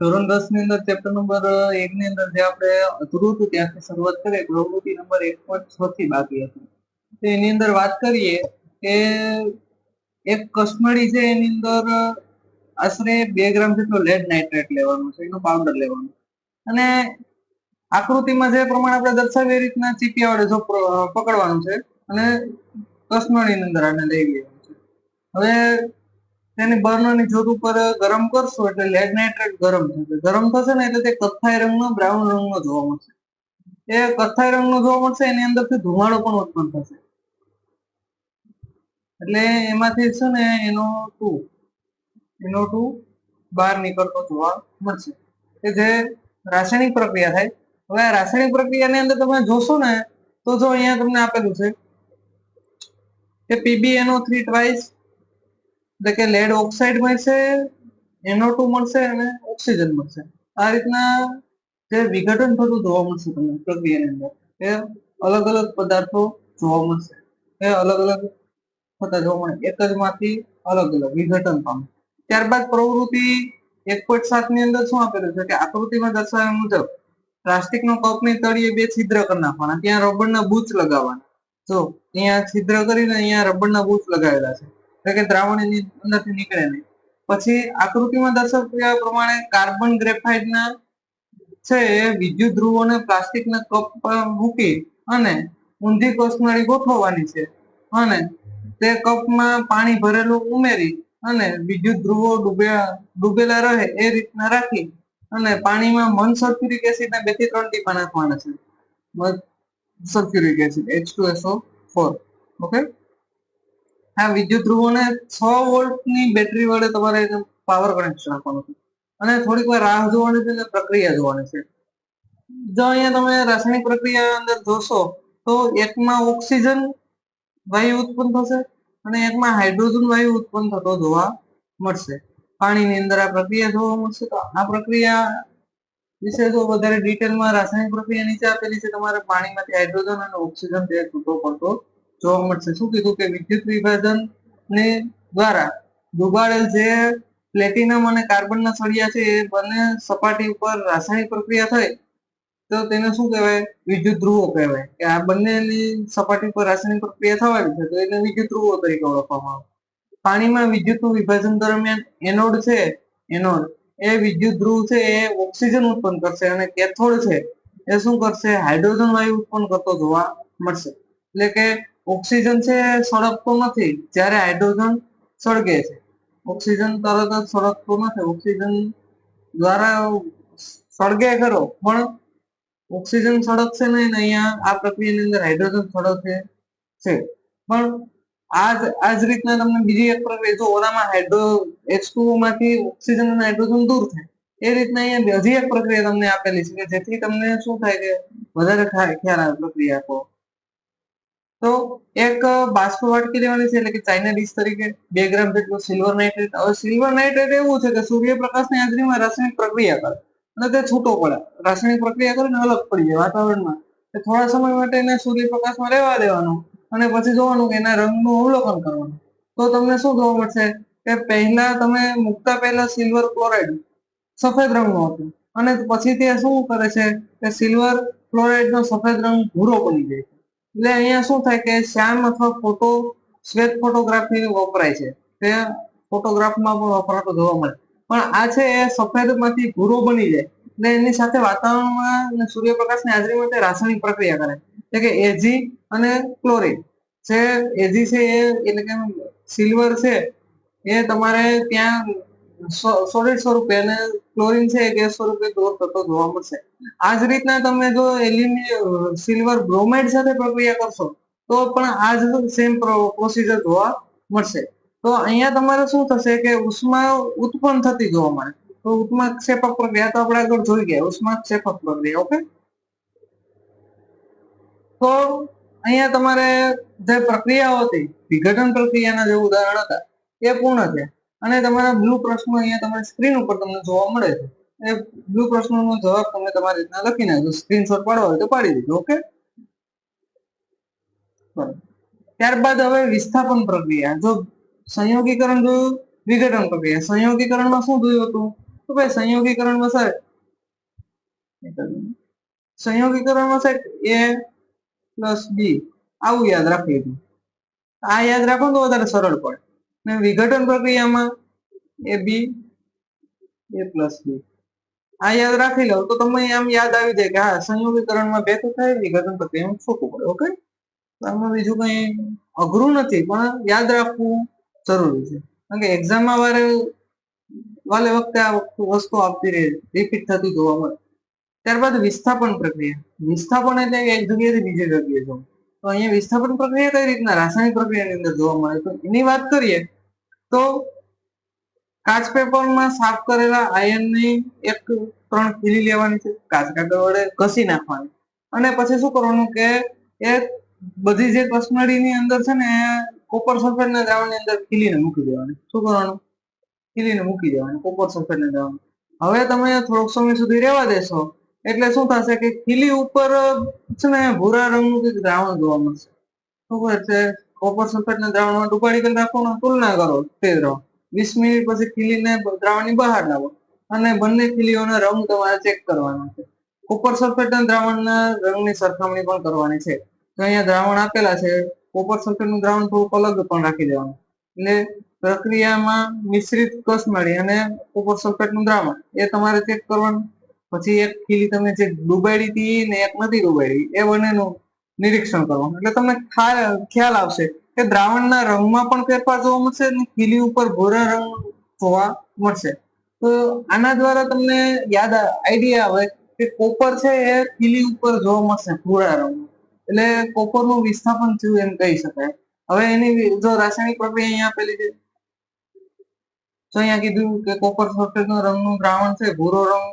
ધોરણ દસની અંદર ચેપ્ટર નંબર એક ની અંદર જે આપણે અધૂરું હતું ત્યાંથી શરૂઆત કરીએ, પ્રવૃત્તિ નંબર એક પોઈન્ટ છ થી બાકી હતી. તો એની અંદર વાત કરીએ કે એક કસ્ટમરી છે, એની અંદર આશરે બે ગ્રામ જેટલો લેડ નાઇટ્રેટ લેવાનું છે, એનો પાવડર લેવાનો. અને આકૃતિમાં જે પ્રમાણે આપણે દર્શાવીએ રીતના ચીપિયા વડે જો પકડવાનું છે અને કસનળીની અંદર આને લઈ લેવાનું છે. હવે તેની બર્નરની જ્યોત ઉપર ગરમ કરશો એટલે લેડ નાઇટ્રેટ ગરમ થશે. ગરમ થશે ને એટલે તે કથ્થાઈ રંગનો, બ્રાઉન રંગનો જોવા મળશે. એ કથ્થાઈ રંગનો જોવા મળશે, એની અંદરથી ધુમાડો પણ ઉત્પન્ન થશે. એટલે એમાંથી છે ને એનો ટુ એનો ટુ બહાર નીકળતો જોવા મળશે. કે જે રાસાયણિક પ્રક્રિયા થાય. હવે આ રાસાયણિક પ્રક્રિયાની અંદર તમે જોશો ને, તો જો અહીંયા તમને આપેલું છે કે પીબીએનઓ થ્રી ટ્વાઇસ એટલે કે લેડ ઓક્સાઇડ મળશે એનો ટુ મળશે અને ઓક્સિજન મળશે. આ રીતના જે વિઘટન થતું જોવા મળશે તમને પ્રક્રિયાની અંદર, એ અલગ અલગ પદાર્થો જોવા મળશે. એ અલગ અલગ થતા જોવા મળે. એક જ માંથી અલગ અલગ વિઘટન પામે. ત્યારબાદ પ્રવૃત્તિ એક પોઈન્ટ સાતની અંદર શું આપેલું છે કે આકૃતિમાં દર્શાવ્યા મુજબ પ્લાસ્ટિકનો કપની તળિયે બે છિદ્ર કરી નાખવાના. ત્યાં રબરના બૂચ લગાવવાના. જો, અહીંયા છિદ્ર કરીને અહીંયા રબરના બૂચ લગાવેલા છે. કે દ્રાવણ એની અંદરથી નીકળે નહીં. પછી આકૃતિમાં દર્શાવ્યા પ્રમાણે કાર્બન ગ્રેફાઇટના છે એ વિદ્યુત ધ્રુવોને પ્લાસ્ટિકના કપ પર મૂકી અને ઊંધી કોસનાળી ગોઠવવાની છે. અને તે કપમાં પાણી ભરેલું ઉમેરી અને વિદ્યુત ધ્રુવો ડૂબેલા રહે એ રીતના રાખી અને પાણીમાં મન સલ્ફ્યુરિક એસિડ ના બેથી ત્રણ ટીપા નાખવાના છે. Sulphuric acid H two SO four okay આ વિદ્યુત ધ્રુવોને છ વોલ્ટની બેટરી વડે તમારે પાવર કનેક્શન આપવાનું છે. અને થોડીક વાર રાહ જોવાની છે અને પ્રક્રિયા જોવાની છે. જો અહીંયા તમે રાસાયણિક પ્રક્રિયા અંદર જોશો, તો એકમાં ઓક્સિજન વાયુ ઉત્પન્ન થશે અને એકમાં હાઇડ્રોજન વાયુ ઉત્પન્ન થતો જોવા મળશે. પાણીની અંદર આ પ્રક્રિયા જોવા મળશે. તો આ પ્રક્રિયા વિશે જો વધારે ડિટેલમાં રાસાયણિક પ્રક્રિયા નીચે આપેલી છે, તમારે પાણીમાંથી હાઇડ્રોજન અને ઓક્સિજન તે છૂટો પડતો જોવા મળશે. શું કીધું કે વિદ્યુત વિભાજન ને દ્વારા ડુબાડેલ જે પ્લેટિનમ અને કાર્બનના સળિયા છે, એ બંને સપાટી ઉપર રાસાયણિક પ્રક્રિયા થઈ, તો તેને શું કહેવાય? વિદ્યુત ધ્રુવો કહેવાય. કે આ બંનેની સપાટી પર રાસાયણિક પ્રક્રિયા થવાની છે, તો એને વિદ્યુત ધ્રુવો તરીકે ઓળખવામાં આવે. પાણીમાં વિદ્યુતનું વિભાજન દરમિયાન એનોડ છે, એનોડ, એ વિદ્યુત ધ્રુવ છે, એ ઓક્સિજન ઉત્પન્ન કરશે અને કેથોડ છે, એ શું કરશે? હાઇડ્રોજન વાયુ ઉત્પન્ન કરતો જોવા મળશે. એટલે કે ઓક્સિજન છે સળગતો નથી, જ્યારે હાઇડ્રોજન સળગે છે. ઓક્સિજન તરત જ સળગતો નથી. ઓક્સિજન દ્વારા સળગે ખરો, પણ ઓક્સિજન સળગશે નહીં અહીંયા આ પ્રક્રિયાની અંદર હાઇડ્રોજન સળગશે છે. પણ આજ આજ રીતના તમને બીજી એક પ્રક્રિયા, જો ઓલામાં હાઇડ્રો એચમાંથી ઓક્સિજન અને હાઇડ્રોજન દૂર થાય, એ રીતના અહીંયા હજી એક પ્રક્રિયા તમને આપેલી છે કે જેથી તમને શું થાય કે વધારે ખ્યા- ખ્યાલ આવે પ્રક્રિયા આપો. તો એક બાષ્પ વાટકી લેવાની છે, એટલે કે ચાઇના ડીશ તરીકે બે ગ્રામ જેટલું સિલ્વર નાઇટ્રેટ હવે સિલ્વર નાઇટ્રેટ એવું છે કે સૂર્યપ્રકાશની હાજરીમાં રાસાયણિક પ્રક્રિયા કરે. અને તે છૂટો પડે. રાસાયણિક પ્રક્રિયા કરીને અલગ પડી જાય વાતાવરણમાં. તો થોડા સમય માટે એને સૂર્યપ્રકાશમાં રહેવા દેવાનું અને પછી જોવાનું કે એના રંગનું અવલોકન કરવાનું. તો તમને શું જોવા મળશે? કે પહેલા તમે મૂકતા પહેલા સિલ્વર ક્લોરાઇડ સફેદ રંગનું હતું. અને પછી તે શું કરે છે? કે સિલ્વર ક્લોરાઇડનો સફેદ રંગ ભૂરો બની જાય છે. એટલે અહીંયા શું થાય કે શ્યામ અથવા ફોટો શ્વેત ફોટોગ્રાફી વપરાય છે. તે ફોટોગ્રાફમાં પણ વપરાતો જોવા મળે. પણ આ છે એ સફેદમાંથી ભૂરો બની જાય. એટલે એની સાથે વાતાવરણમાં સૂર્યપ્રકાશની હાજરીમાં તે રાસાયણિક પ્રક્રિયા કરે. એટલે કે એજી અને ક્લોરિન જે એજી છે એ, એટલે કે સિલ્વર છે, એ તમારે ત્યાં સોલિડ સ્વરૂપે અને ક્લોરિન છે એ ગેસ સ્વરૂપે થતો જોવા મળશે. આ જ રીતના તમે જો એલ્યુમિનિયમ સિલ્વર બ્રોમાઇડ સાથે પ્રક્રિયા કરશો, તો પણ આ જ સેમ પ્રોસિજર જોવા મળશે. તો અહીંયા તમારે શું થશે કે ઉષ્મા ઉત્પન્ન થતી જોવા મળે. તો ઉષ્મા ક્ષેપક પ્રક્રિયા તો આપણે આગળ જોઈ ગયા, ઉષ્મા ક્ષેપક પ્રક્રિયા, ઓકે? તો અહીંયા તમારે જે પ્રક્રિયાઓ હતી, વિઘટન પ્રક્રિયાના જે ઉદાહરણ હતા, એ પૂર્ણ છે અને તમારા બ્લુ પ્રશ્નો અહીંયા તમારી સ્ક્રીન ઉપર તમને જોવા મળે છે. એ બ્લુ પ્રશ્નોનો જવાબ તમે તમારી રીતના લખી નાખજો. સ્ક્રીનશોટ પાડવા હોય તો પાડી દેજો ઓકે ત્યારબાદ હવે વિસ્થાપન પ્રક્રિયા. જો સંયોગીકરણ જોયું, વિઘટન પ્રક્રિયા. સંયોગીકરણમાં શું જોયું હતું? તો ભાઈ સંયોગીકરણમાં સાહેબ સંયોગીકરણમાં સાહેબ એ પ્લસ બી આવું યાદ રાખી દીધું આ યાદ રાખો તો વધારે સરળ પડે. ને વિઘટન પ્રક્રિયામાં એ બી, એ પ્લસ બી. આ યાદ રાખી લો, તો તમને આમ યાદ આવી જાય કે હા, સંયોગીકરણમાં ભેગું થાય, વિઘટન પ્રક્રિયામાં છૂટું પડે ઓકે આમાં બીજું કંઈ અઘરું નથી, પણ યાદ રાખવું જરૂરી છે. કારણ કે એક્ઝામમાં વારે, વાલે વખતે આ વસ્તુ આપતી રહે રિપીટ થતી જોવા મળે. ત્યારબાદ વિસ્થાપન પ્રક્રિયા. વિસ્થાપન એટલે એક જગ્યાએથી બીજી જગ્યાએ જવું. તો અહીંયા વિસ્થાપન પ્રક્રિયા કઈ રીતના? રાસાયણિક પ્રક્રિયાની અંદર જોવા મળે. તો એની વાત કરીએ તો કાચ પેપરમાં સાફ કરેલા આયનની એક ત્રણ ખીલી લેવાની છે. કાચ કાગળ વડે ઘસી નાખવાની. અને પછી શું કરવાનું કે એ બધી જે કસનળીની અંદર છે ને કોપર સલ્ફેટના દ્રાવણની અંદર ખીલીને મૂકી દેવાની. શું કરવાનું? ખીલીને મૂકી દેવાની કોપર સલ્ફેટના દ્રાવણ. હવે તમે થોડોક સમય સુધી રહેવા દેશો, એટલે શું થશે કે ખીલી ઉપર છે ને ભૂરા રંગનું કંઈક દ્રાવણ જોવા મળશે. શું છે કોપર સલ્ફેટના દ્રાવણમાં ડુબાડી કરી રાખવાનો તુલના કરો, તે દ્રાવણ. વીસ મિનિટ પછી ખીલીને દ્રાવણની બહાર લાવો અને બંને ખીલીઓના રંગ તમારે ચેક કરવાના છે. કોપર સલ્ફેટના દ્રાવણના રંગની સરખામણી પણ કરવાની છે. અહીંયા દ્રાવણ આપેલા છે, કોપર સલ્ફેટનું દ્રાવણ થોડુંક અલગ પણ રાખી દેવાનું. એટલે પ્રક્રિયામાં મિશ્રિત કસનળી અને કોપર સલ્ફેટનું દ્રાવણ, એ તમારે ચેક કરવાનું. પછી એક ખીલી તમે જે ડુબાડી હતી ને એક નથી ડુબાડી, એ બંનેનું નિરીક્ષણ કરવાનું. એટલે તમને ખ્યાલ આવશે કે દ્રાવણના રંગમાં પણ ફેરફાર જોવા મળશે અને ખીલી ઉપર ભૂરા રંગ જોવા મળશે. તો આના દ્વારા તમને યાદ આઈડિયા આવે કે કોપર છે એ ખીલી ઉપર જોવા મળશે, ભૂરા રંગ એટલે કોપરનું વિસ્થાપન થયું એમ કહી શકાય. હવે એની જો રાસાયણિક પ્રક્રિયા અહીંયા આપેલી છે. તો અહીંયા કીધું કે કોપર સલ્ફેટનો રંગનું દ્રાવણ છે, ભૂરો રંગ,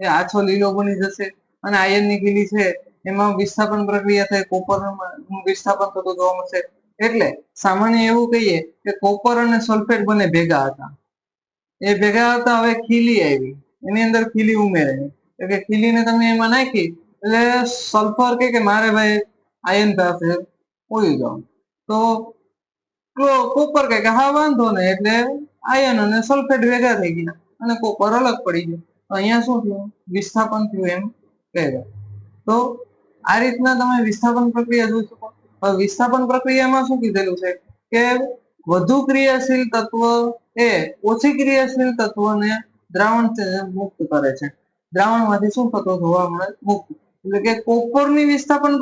એ આછો લીલો બની જશે અને આયનની ખીલી છે. એમાં વિસ્થાપન પ્રક્રિયા થાય કોપર વિસ્થાપન થતું જોવા મળશે. એટલે સામાન્ય એવું કહીએ કે કોપર અને સલ્ફેટ બંને ભેગા હતા. એ ભેગા હતા, હવે ખીલી આવી. એની અંદર ખીલી ઉમેરાઈ. એટલે ખીલીને તમે એમાં નાખી, એટલે સલ્ફર કે કે મારે ભાઈ આયન પાસે ઓયું જાવ તો કોપર કે હા, વાંધો નહીં, એટલે આયન અને સલ્ફેટ ભેગા થઈ ગયા અને કોપર અલગ પડી ગયો. અહીંયા શું થયું? વિસ્થાપન થયું એમ કહેવાય. તો આ રીતના તમે વિસ્થાપન પ્રક્રિયા જોઈ શકો. વિસ્થાપન પ્રક્રિયામાં શું કીધેલું છે? કે વધુ ક્રિયાશીલ તત્વ એ ઓછી ક્રિયાશીલ તત્વને દ્રાવણ મુક્ત કરે છે. દ્રાવણમાંથી શું થતો જોવા મળે મુક્ત. એટલે કે કોપરની વિસ્થાપન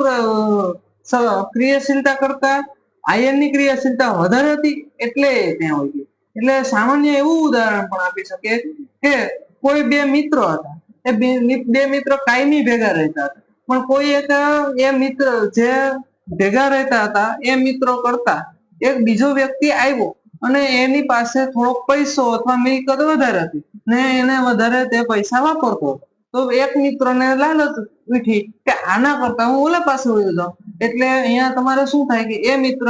ક્રિયાશીલતા કરતા આયનની ક્રિયાશીલતા વધારે હતી એટલે ત્યાં હોય ગયું. એટલે સામાન્ય એવું ઉદાહરણ પણ આપી શકે કે કોઈ બે મિત્રો હતા. એ બે મિત્ર કાયમી ભેગા રહેતા હતા. પણ કોઈ એક એ મિત્ર જે ભેગા રહેતા હતા, એ મિત્રો કરતા, એક બીજો વ્યક્તિ આવ્યો અને એની પાસે થોડોક પૈસો અથવા મિલકત વધારે હતી ને એને વધારે તે પૈસા વાપરતો તો એક મિત્રને લાલચ ઉઠી કે આના કરતા હું ઓલા પાસે વયો જાઉં. એટલે અહીંયા તમારે શું થાય કે એ મિત્ર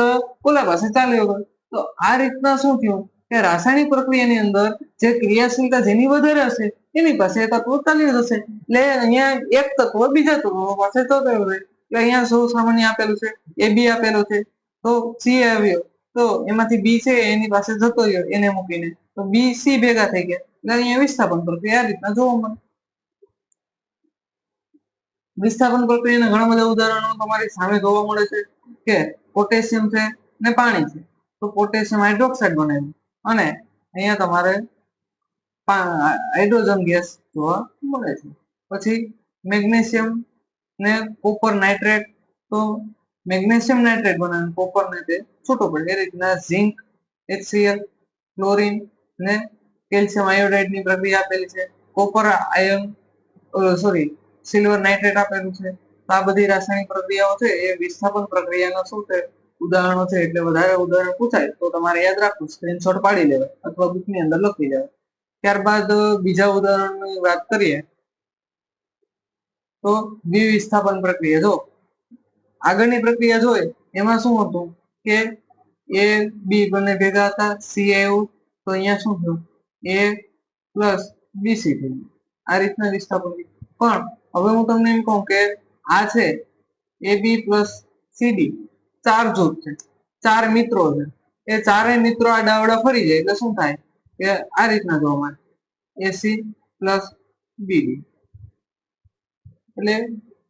ઓલા પાસે ચાલ્યો ગયો. તો આ રીતના શું થયું કે રાસાયણિક પ્રક્રિયાની અંદર જે ક્રિયાશીલતા જેની વધારે હશે એની પાસે તત્વો ચાલી જશે. એટલે અહીંયા એક તત્વ બીજા તત્વ પાસે જતો રહે એટલે અહીંયા સૌ સામાન્ય આપેલું છે, એ બી આપેલું છે. તો સી આવ્યો. તો એમાંથી બી છે, એની પાસે જતો રહ્યો, એને મૂકીને. તો બી સી ભેગા થઈ ગયા. એટલે અહીંયા વિસ્થાપન પ્રક્રિયા, આ રીતના જોવા મળે વિસ્થાપન પ્રક્રિયાના ઘણા બધા ઉદાહરણો તમારી સામે જોવા મળે છે કે પોટેશિયમ છે ને પાણી છે. તો પોટેશિયમ હાઇડ્રોક્સાઇડ બનાવ્યું. અને અહીંયા તમારે હાઇડ્રોજન ગેસ જોવા મળે છે. પછી મેગ્નેશિયમ ને કોપર નાઇટ્રેટ તો મેગ્નેશિયમ નાઇટ્રેટ બનાવે કોપર તે છૂટો પડે. એ રીતના ઝિંક એચસીએલ ક્લોરિન ને કેલ્શિયમ આયોડાઇડની પ્રક્રિયા આપેલી છે. Copper, ion sorry, silver nitrate આપેલું છે. આ બધી રાસાયણિક પ્રક્રિયાઓ છે, એ વિસ્થાપન પ્રક્રિયાનો શું છે? ઉદાહરણો છે, એટલે વધારે ઉદાહરણ પૂછાય તો તમારે યાદ રાખવું સ્ક્રીનશોટ પાડી લેવાય અથવા બુકની અંદર લખી લેવાય ત્યારબાદ બીજા ઉદાહરણની વાત કરીએ, તો દ્વિવિસ્થાપન પ્રક્રિયા. જો આગળની પ્રક્રિયા જોઈએ, એમાં શું હતું કે એ બી બંને ભેગા હતા, સી આવ્યું તો અહીંયા શું થયું? એ પ્લસ બીસી થયું. આ રીતના વિસ્થાપન પણ હવે હું તમને એમ કહું કે આ છે, એ બી પ્લસ સીડી ચાર જૂથ છે, ચાર મિત્રો છે. એ ચારેય મિત્રો આ ડાવડા ફરી જાય, એટલે શું થાય? કે આ રીતના જોવા મળે એસી પ્લસ બીડી. એટલે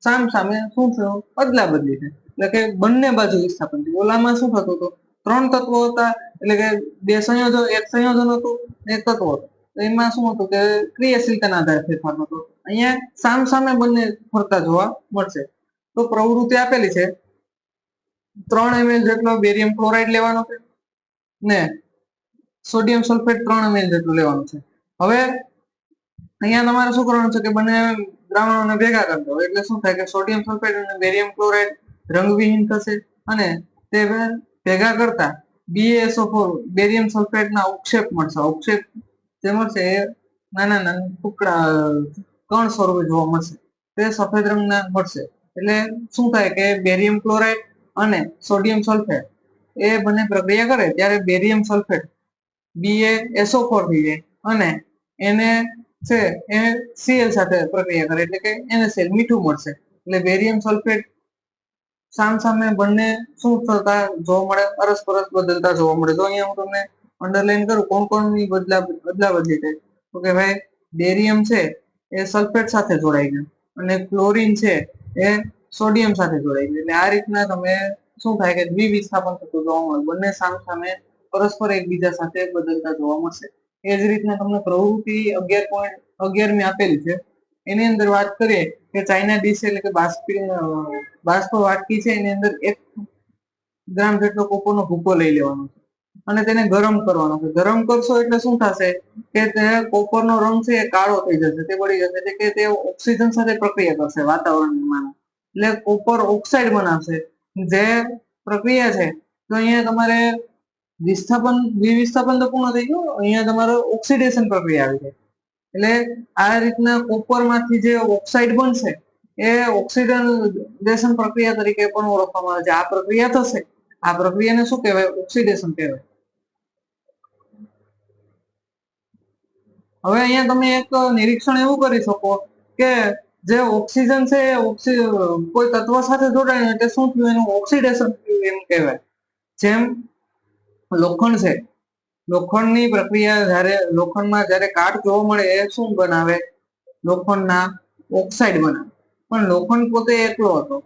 સામ સામે શું થયું? અદલા બદલી છે. એટલે કે બંને બાજુ વિસ્થાપન થયું. ઓલામાં શું થતું હતું? ત્રણ તત્વો હતા. એટલે કે બે સંયોજન, એક સંયોજન હતું એક તત્વ હતું. એમાં શું હતું કે ક્રિયાશીલતાના આધારે ફેરફાર હતો. અહીંયા સામ સામે બંને ફરતા જોવા મળશે. તો પ્રવૃત્તિ આપેલી છે. ત્રણ એમએલ જેટલો બેરિયમ ક્લોરાઇડ લેવાનો છે ને સોડિયમ સલ્ફેટ ત્રણ એમએલ જેટલું લેવાનું છે. હવે અહીંયા તમારે શું કરવાનું છે કે બંને દ્રાવણોને ભેગા કરી દો. એટલે શું થાય કે સોડિયમ સલ્ફેટ અને બેરિયમ ક્લોરાઇડ રંગવિહીન થશે અને તે ભેગા કરતા BaSO4 બેરિયમ સલ્ફેટના ઉક્ષેપ મળશે. ઉક્ષેપ જે મળશે એ નાના નાના ટુકડા, કણ સ્વરૂપે જોવા મળશે. તે સફેદ રંગના મળશે. એટલે શું થાય કે બેરિયમ ક્લોરાઇડ અને સોડિયમ સલ્ફેટ એ બંને પ્રક્રિયા કરે ત્યારે બેરિયમ સલ્ફેટ BaSO4 થઈ જાય અને એને છે, એ સીએલ સાથે પ્રક્રિયા કરે, એટલે કે એને સેલ મીઠું મળશે. એટલે બેરિયમ સલ્ફેટ સામ સામે બંને શું થતા જોવા મળે? અરસપરસ બદલતા જોવા મળે. તો અહીંયા હું તમને અંડરલાઈન કરું, કોણ કોણની બદલા બદલા બદલી થાય તો કે ભાઈ બેરિયમ છે, એ સલ્ફેટ સાથે જોડાઈ ગયું અને ક્લોરીન છે, એ સોડિયમ સાથે જોડાઈ ગયું એટલે આ રીતના તમે શું થાય કે દ્વિવિસ્થાપન થતું જોવા મળે. બંને સામ સામે પરસ્પર એકબીજા સાથે બદલતા જોવા મળશે. એ જ રીતના તમને પ્રવૃત્તિ અગિયાર પોઈન્ટ અગિયારમી આપેલી છે. એની અંદર વાત કરીએ કે ચાઇના ડીશ એટલે કે બાષ્પ વાટકી છે. એની અંદર એક ગ્રામ જેટલો કોકોનો ભૂકો લઈ લેવાનો છે. અને તેને ગરમ કરવાનો છે. ગરમ કરશો એટલે શું થશે કે તે કોપરનો રંગ છે એ કાળો થઈ જશે. તે બળી જશે. એટલે કે તે ઓક્સિજન સાથે પ્રક્રિયા કરશે વાતાવરણમાં એટલે કોપર ઓક્સાઇડ બનાવશે. જે પ્રક્રિયા છે, તો અહીંયા તમારે વિસ્થાપન વિસ્થાપન તો પૂર્ણ થઈ ગયું. અહીંયા તમારો ઓક્સિડેશન પ્રક્રિયા આવી છે એટલે આ રીતના કોપરમાંથી જે ઓક્સાઇડ બનશે, એ ઓક્સિડેશન પ્રક્રિયા તરીકે પણ ઓળખવામાં આવે છે. આ પ્રક્રિયા થશે. આ પ્રક્રિયાને શું કહેવાય? ઓક્સિડેશન કહેવાય. હવે અહીંયા તમે એક નિરીક્ષણ એવું કરી શકો કે જે ઓક્સિજન છે, એ ઓક્સિ, કોઈ તત્વ સાથે જોડાયું એટલે શું થયું? એનું ઓક્સિડેશન થયું એમ કહેવાય. જેમ લોખંડ છે. લોખંડની પ્રક્રિયા જ્યારે લોખંડમાં જ્યારે કાટ જોવા મળે એ શું બનાવે? લોખંડના ઓક્સાઇડ બનાવે. પણ લોખંડ પોતે એકલો હતો.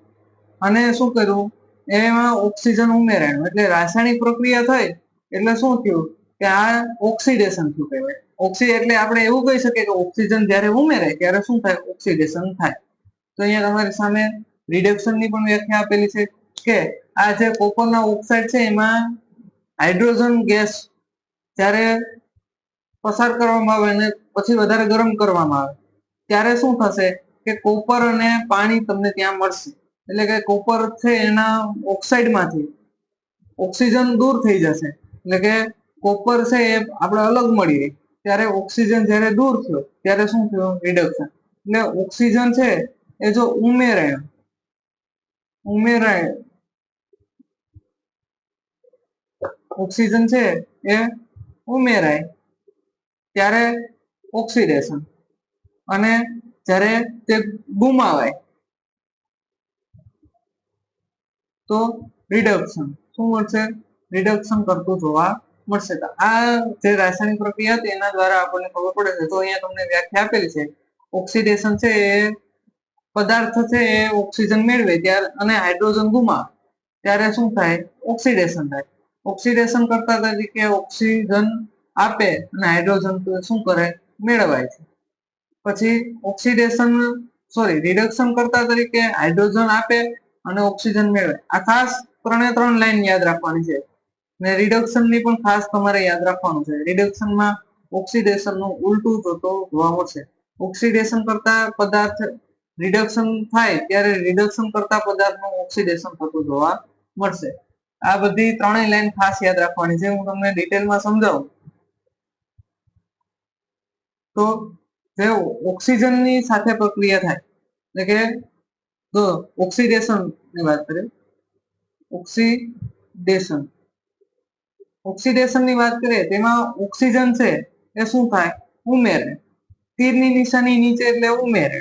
અને શું કર્યું? એમાં ઓક્સિજન ઉમેરાયું. એટલે રાસાયણિક પ્રક્રિયા થઈ. એટલે શું થયું? કે આ ઓક્સિડેશન થયું કહેવાય. ઓક્સી એટલે આપણે એવું કહી શકીએ કે ઓક્સિજન જ્યારે ઉમેરે ત્યારે શું થાય? ઓક્સિડેશન થાય. તો અહીંયા તમારી સામે રિડક્શનની પણ વ્યાખ્યા આપેલી છે કે આ જે કોપરના ઓક્સાઇડ છે એમાં હાઇડ્રોજન ગેસ જ્યારે પસાર કરવામાં આવે અને પછી વધારે ગરમ કરવામાં આવે, ત્યારે શું થશે કે કોપર અને પાણી તમને ત્યાં મળશે. એટલે કે કોપર છે એના ઓક્સાઇડમાંથી ઓક્સિજન દૂર થઈ જશે. એટલે કે કોપર છે એ આપણે અલગ મળી રહી ત્યારે ઓક્સિજન જ્યારે દૂર થયો, ત્યારે શું થયું? રિડક્શન. એટલે ઓક્સિજન છે એ જો ઉમેરાય ઉમેરાય ઓક્સિજન છે એ ઉમેરાય. ત્યારે ઓક્સિડેશન. અને જ્યારે તે ગુમાવાય તો રિડક્શન. શું મળશે? રિડક્શન કરતું જોવા મળશે. આ જે રાસાયણિક પ્રક્રિયા હતી, એના દ્વારા આપણને ખબર પડે છે. તો અહીંયા તમને વ્યાખ્યા આપેલી છે. ઓક્સિડેશન છે એ પદાર્થ છે, એ ઓક્સિજન મેળવે ત્યારે, અને હાઇડ્રોજન ગુમાવે. ત્યારે શું થાય? ઓક્સિડેશન થાય. ઓક્સિડેશન કરતા તરીકે ઓક્સિજન આપે અને હાઇડ્રોજન શું કરે? મેળવાય છે. પછી ઓક્સિડેશન સોરી રિડક્શન કરતા તરીકે હાઇડ્રોજન આપે અને ઓક્સિજન મેળવે. આ ખાસ ત્રણે ત્રણ લાઈન યાદ રાખવાની છે. ને રિડક્શનની પણ ખાસ તમારે યાદ રાખવાનું છે. રિડક્શનમાં ઓક્સિડેશનનું ઉલટું થતો જોવા મળશે. ઓક્સિડેશન કરતા પદાર્થ રિડક્શન થાય, ત્યારે રિડક્શન કરતા પદાર્થનું ઓક્સિડેશન થતું જોવા મળશે. આ બધી ત્રણેય લાઈન ખાસ યાદ રાખવાની. છે હું તમને ડિટેલમાં સમજાવું, તો જે ઓક્સિજનની સાથે પ્રક્રિયા થાય, એટલે કે ઓક્સિડેશનની વાત કરીએ ઓક્સિડેશન ઓક્સિડેશનની વાત કરીએ, તેમાં ઓક્સિજન છે, એ શું થાય? ઉમેરે. તીરની નિશાની નીચે એટલે ઉમેરે.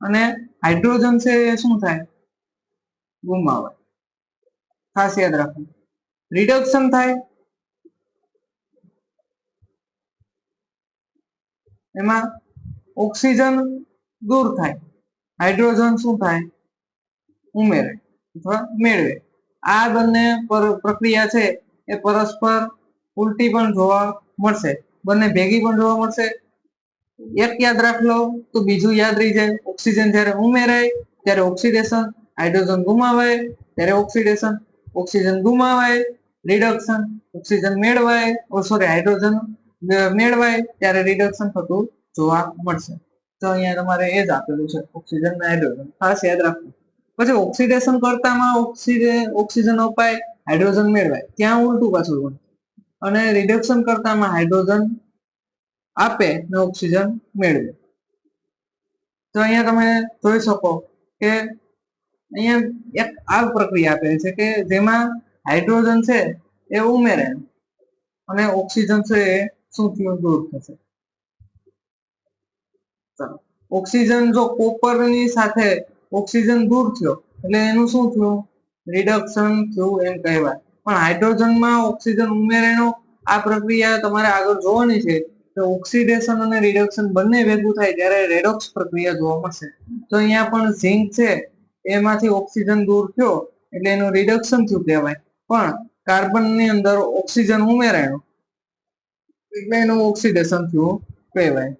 અને હાઇડ્રોજન છે એ શું થાય? ગુમાવે ખાસ યાદ રાખો. રિડક્શન થાય. એમાં ઓક્સિજન દૂર થાય. હાઇડ્રોજન શું થાય? ઉમેરે અથવા મેળવે. આ બંને પ્રક્રિયા છે એ પરસ્પર ઉલટી પણ જોવા મળશે. બંને ભેગી પણ જોવા મળશે. એક યાદ રાખ લો તો બીજું યાદ રહી જાય. ઓક્સિજન જ્યારે ઉમેરાય, ત્યારે ઓક્સિડેશન હાઇડ્રોજન ગુમાવાય, ત્યારે ઓક્સિડેશન, ઓક્સિજન ગુમાવાય, રિડક્શન, ઓક્સિજન મેળવાય સોરી હાઇડ્રોજન મેળવાય, ત્યારે રિડક્શન થતું જોવા મળશે. તો અહીંયા તમારે એ જ આપેલું છે, ઓક્સિજન હાઇડ્રોજન. ખાસ યાદ રાખવું. પછી ઓક્સિડેશન કરતામાં ઓક્સિજન ઓક્સિજન અપાય, હાઇડ્રોજન મેળવાય. ત્યાં ઉલટું પાછું બને અને રિડક્શન કરતામાં હાઇડ્રોજન આપે ને ઓક્સિજન મેળવે. તો અહીંયા તમે જોઈ શકો કે અહીંયા એક આ પ્રક્રિયા આપેલી છે કે જેમાં હાઇડ્રોજન છે એ ઉમેરે અને ઓક્સિજન છે એ શું થયું દૂર થશે. ઓક્સિજન જો કોપરની સાથે ઓક્સિજન દૂર થયો, એટલે એનું શું થયું? રિડક્શન થયું એમ કહેવાય. પણ હાઇડ્રોજનમાં ઓક્સિજન ઉમેરેનો આ પ્રક્રિયા તમારે આગળ જોવાની છે તો ઓક્સિડેશન અને રિડક્શન બંને ભેગું થાય ત્યારે રેડોક્સ પ્રક્રિયા જોવા મળશે. તો અહીંયા પણ ઝિંક છે એમાંથી ઓક્સિજન દૂર થયો એટલે એનું રિડક્શન થયું કહેવાય. પણ કાર્બનની અંદર ઓક્સિજન ઉમેરાયો, એટલે એનું ઓક્સિડેશન થયું કહેવાય.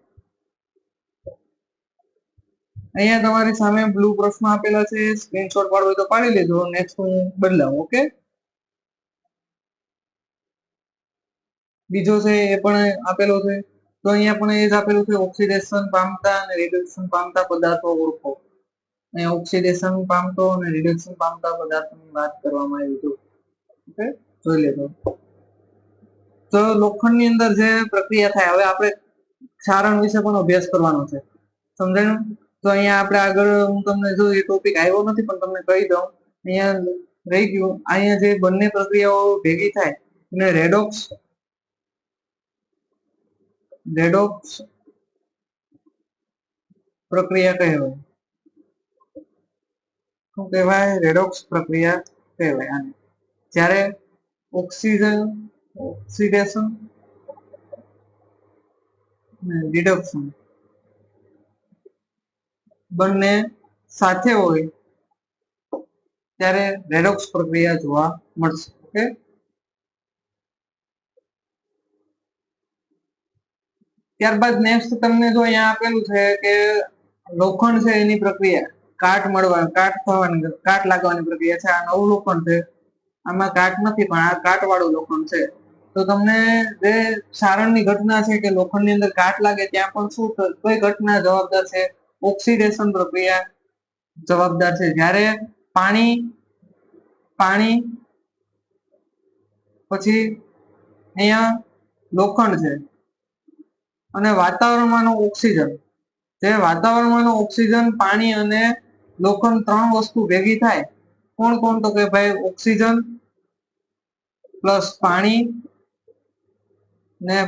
અહીંયા તમારી સામે બ્લુ પ્રશ્ન આપેલા છે સ્ક્રીનશોટ પાડવો હોય તો પાડી લેજો નેક્સ્ટ હું બદલાવું ઓકે બીજો છે એ પણ આપેલો છે, તો અહીંયા પણ એ જ આપેલું છે ઓક્સિડેશન પામતા અને રિડક્શન પામતા પદાર્થો ઓળખો. ઓક્સિડેશન પામતો અને રિડક્શન પામતા પદાર્થની વાત કરવામાં આવી હતી. ઓકે? જોઈ લેજો. તો લોખંડની અંદર જે પ્રક્રિયા થાય, હવે આપણે ક્ષારણ વિશે પણ અભ્યાસ કરવાનો છે. સમજાયું તો અહીંયા આપણે આગળ હું તમને જો એ ટોપિક આવ્યો નથી, પણ તમને કહી દઉં. અહીંયા રહી ગયું. અહીંયા જે બંને પ્રક્રિયાઓ ભેગી થાય, એને રેડોક્સ રેડોક્સ પ્રક્રિયા કહેવાય. શું કહેવાય? રેડોક્સ પ્રક્રિયા કહેવાય આને. જ્યારે ઓક્સિજન ઓક્સિડેશન રિડક્શન બંને સાથે હોય, ત્યારે રેડોક્સ પ્રક્રિયા જોવા મળશે. ઓકે? ત્યારબાદ નેક્સ્ટ તમને જો અહીંયા આપેલું છે કે લોખંડ છે એની પ્રક્રિયા. કાટ મળવા, કાટ થવાની કાટ લાગવાની પ્રક્રિયા છે. આ નવું લોખંડ છે. આમાં કાટ નથી, પણ આ કાટ વાળું લોખંડ છે. તો તમને જે સારણની ઘટના છે કે લોખંડની અંદર કાટ લાગે, ત્યાં પણ શું કઈ ઘટના જવાબદાર છે? ઓક્સિડેશન પ્રક્રિયા જવાબદાર છે. જ્યારે પાણી પાણી, પછી અહીંયા લોખંડ છે. અને વાતાવરણમાંનો ઓક્સિજન. જે વાતાવરણમાંનો ઓક્સિજન, પાણી અને લોખંડ ત્રણ વસ્તુ ભેગી થાય. કોણ કોણ તો કે ભાઈ ઓક્સિજન પ્લસ પાણી ને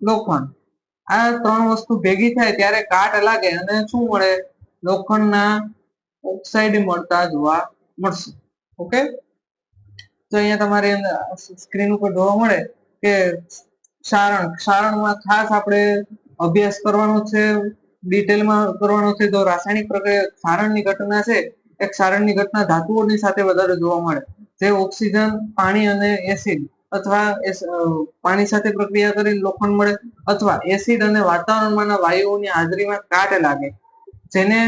લોખંડ. આ ત્રણ વસ્તુ ભેગી થાય ત્યારે કાટ લાગે અને શું મળે? લોખંડના ઓક્સાઇડ મળતા જોવા મળશે. ઓકે તો અહીંયા તમારે સ્ક્રીન ઉપર જોવા મળે કે ક્ષારણ. ક્ષારણમાં ખાસ આપણે અભ્યાસ કરવાનો છે ડિટેલમાં કરવાનો છે, તો રાસાયણિક પ્રક્રિયા ક્ષારણની ઘટના છે. એ ક્ષારણની ઘટના ધાતુઓની સાથે વધારે જોવા મળે. જે ઓક્સિજન, પાણી અને એસિડ અથવા પાણી સાથે પ્રક્રિયા કરીને લોખંડ મળે અથવા એસિડ અને વાતાવરણમાંના વાયુઓની હાજરીમાં કાટ લાગે. જેને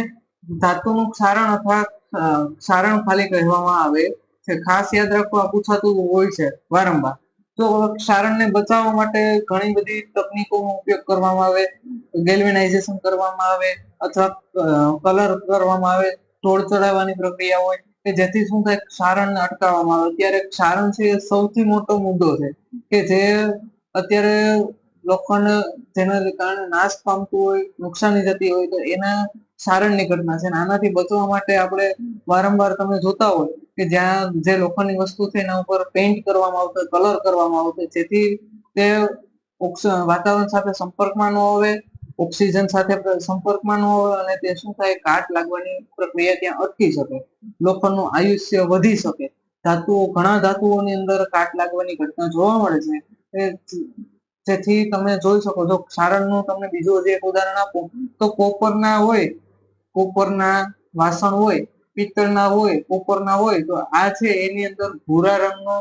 ધાતુનું ક્ષારણ અથવા સારણ ખાલી કહેવામાં આવે છે. ખાસ યાદ રાખવા પૂછાતું હોય છે, વારંવાર. તો ક્ષારણને બચાવવા માટે ઘણી બધી તકનીકોનો ઉપયોગ કરવામાં આવે ગેલ્વેનાઇઝેશન કરવામાં આવે અથવા કલર કરવામાં આવે, ઢોળ ચડાવવાની પ્રક્રિયા હોય કે જેથી શું થાય ક્ષારણને અટકાવવામાં આવે. અત્યારે ક્ષારણ છે એ સૌથી મોટો મુદ્દો છે કે જે અત્યારે લોખંડ જેના કારણે નાશ પામતું હોય, નુકસાની જતી હોય તો એના ક્ષારણની ઘટના છે આનાથી બચવા માટે આપણે વારંવાર તમે જોતા હોય કે જ્યાં જે લોખંડની વસ્તુ છે એના ઉપર પેઇન્ટ કરવામાં આવતો કલર કરવામાં આવતો જેથી તે વાતાવરણ સાથે સંપર્કમાં ન આવે, ઓક્સિજન સાથે સંપર્કમાં ન આવે અને તે શું થાય કાટ લાગવાની પ્રક્રિયા ત્યાં અટકી શકે, લોખંડનું આયુષ્ય વધી શકે. ધાતુઓ, ઘણા ધાતુઓની અંદર કાટ લાગવાની ઘટના જોવા મળે છે. જેથી તમે જોઈ શકો છો, સારણનું તમને બીજું જે એક ઉદાહરણ આપું, તો કોપરના હોય કોપરના વાસણ હોય, પિત્તળના હોય કોપરના હોય, તો આ છે એની અંદર ભૂરા રંગનો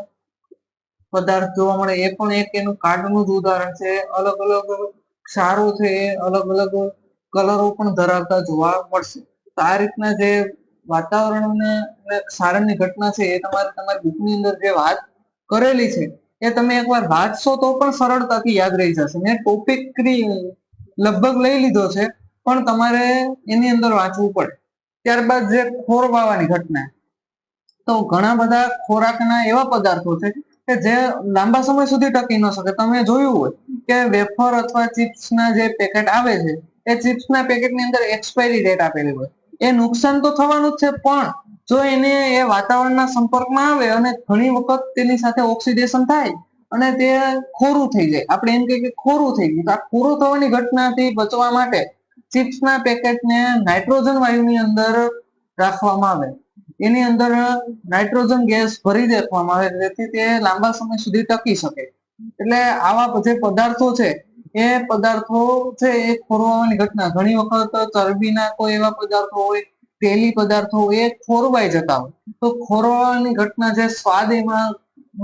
પદાર્થ જોવા મળે. એ પણ એક એનું કાર્ડનું જ ઉદાહરણ છે. અલગ અલગ ક્ષારો છે એ અલગ અલગ કલરો પણ ધરાવતા જોવા મળશે. તો આ રીતના જે વાતાવરણને ક્ષારણની ઘટના છે એ તમારે તમારી બુકની અંદર જે વાત કરેલી છે, એ તમે એકવાર વાંચશો તો પણ સરળતાથી યાદ રહી જશે. મેં ટોપિક લગભગ લઈ લીધો છે. પણ તમારે એની અંદર વાંચવું પડે. ત્યારબાદ જે ખોર વાવાની ઘટના. તો ઘણા બધા ખોરાકના એવા પદાર્થો છે કે જે લાંબા સમય સુધી ટકી ન શકે. તમે જોયું હોય કે વેફર અથવા ચિપ્સના જે પેકેટ આવે છે, એ ચિપ્સના પેકેટની અંદર એક્સપાયરી ડેટ આપેલી હોય. એ નુકસાન તો થવાનું જ છે, પણ જો એને એ વાતાવરણના સંપર્કમાં આવે અને ઘણી વખત તેની સાથે ઓક્સિડેશન થાય અને તે ખોરું થઈ જાય. આપણે એમ કહીએ કે ખોરું થઈ ગયું. તો આ ખોરું થવાની ઘટનાથી બચવા માટે ચિપ્સના પેકેટને નાઇટ્રોજન વાયુની અંદર રાખવામાં આવે. એની અંદર નાઇટ્રોજન ગેસ ભરી દેવામાં આવે, જેથી તે લાંબા સમય સુધી ટકી શકે. એટલે આવા જે પદાર્થો છે, એ પદાર્થો છે, એ ખોરવાની ઘટના. ઘણી વખત ચરબીના કોઈ એવા પદાર્થો હોય, તેલી પદાર્થો હોય, એ ખોરવાઈ જતા હોય. તો ખોરવાની ઘટના જે સ્વાદ એમાં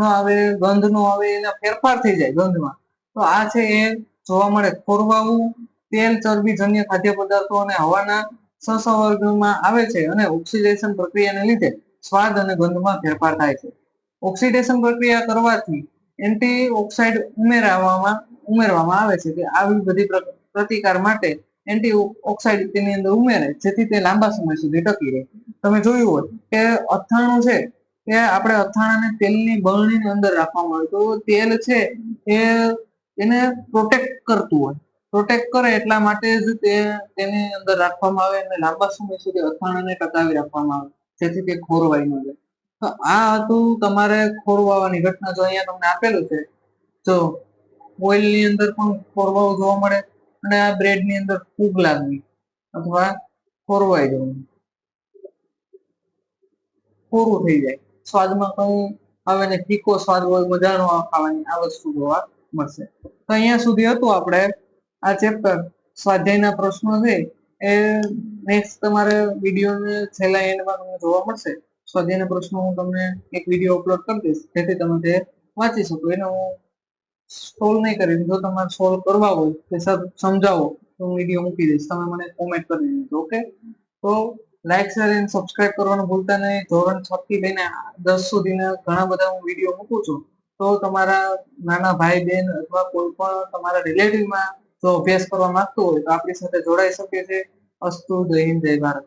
આવે, ગંધ નો આવે, એના ફેરફાર થઈ જાય ગંધમાં. તો આ છે એ જોવા મળે. ખોરવાવું તેલ, ચરબી જન્ય ખાદ્ય પદાર્થો અને હવાના સહસંવર્ગમાં આવે છે અને ઓક્સિડેશન પ્રક્રિયાને લીધે સ્વાદ અને ગંધમાં ફેરફાર થાય છે. ઓક્સિડેશન પ્રક્રિયા કરવાથી એન્ટી ઓક્સાઇડ ઉમેરવામાં ઉમેરવામાં આવે છે કે આવી બધી પ્રતિકાર માટે એન્ટી ઓક્સાઇડ તેની અંદર ઉમેરે, જેથી તે લાંબા સમય સુધી ટકી રહે. તમે જોયું હોય કે અથાણું છે કે આપણે અથાણાને તેલની બરણીની અંદર રાખવામાં આવે. તો તેલ છે એ એને પ્રોટેક્ટ કરતું હોય. પ્રોટેક્ટ કરે એટલા માટે જ તે તેની અંદર રાખવામાં આવે અને લાંબા સમય સુધી અથાણાને ટકાવી રાખવામાં આવે. જેથી તે ખોરવાઈ ન જાય. તો આ હતું તમારે ખોરવાવાની ઘટના જો અહીંયા તમને આપેલું છે, તો ઓઇલની અંદર પણ ખોરવાવું જોવા મળે અને આ બ્રેડની અંદર ફૂગ લાગવી અથવા ખોરવાઈ જવું. ખોરું થઈ જાય. સ્વાદમાં કઈ આવે ને ફીકો સ્વાદ હોય, મજાનો ખાવાની આ વસ્તુ જોવા મળશે. તો અહીંયા સુધી હતું આપણે આ ચેપ્ટર સ્વાધ્યાયના પ્રશ્નો છે, એ નેક્સ્ટ તમારે વિડીયોને છેલ્લા એન્ડમાં તમને જોવા મળશે. સ્વાધ્યાયના પ્રશ્નો હું તમને એક વીડિયો અપલોડ કરી દઈશ, જેથી તમે તે વાંચી શકો. એને હું સોલ્વ નહીં કરી, જો તમારે સોલ્વ કરવા હોય, કે સમજાવો, તો હું વીડિયો મૂકી દઈશ. તમે મને કોમેન્ટ કરી દીધો ઓકે તો લાઈક શેર એન્ડ સબસ્ક્રાઇબ કરવાનું ભૂલતા નહીં. ધોરણ છ થી લઈને દસ સુધીના ઘણા બધા હું વીડિયો મૂકું છું. તો તમારા નાના ભાઈ બહેન અથવા કોઈ પણ તમારા રિલેટિવમાં જો અભ્યાસ કરવા માંગતો હોય તો આપણી સાથે જોડાઈ શકે છે અસ્તુ જય હિન્દ, જય ભારત.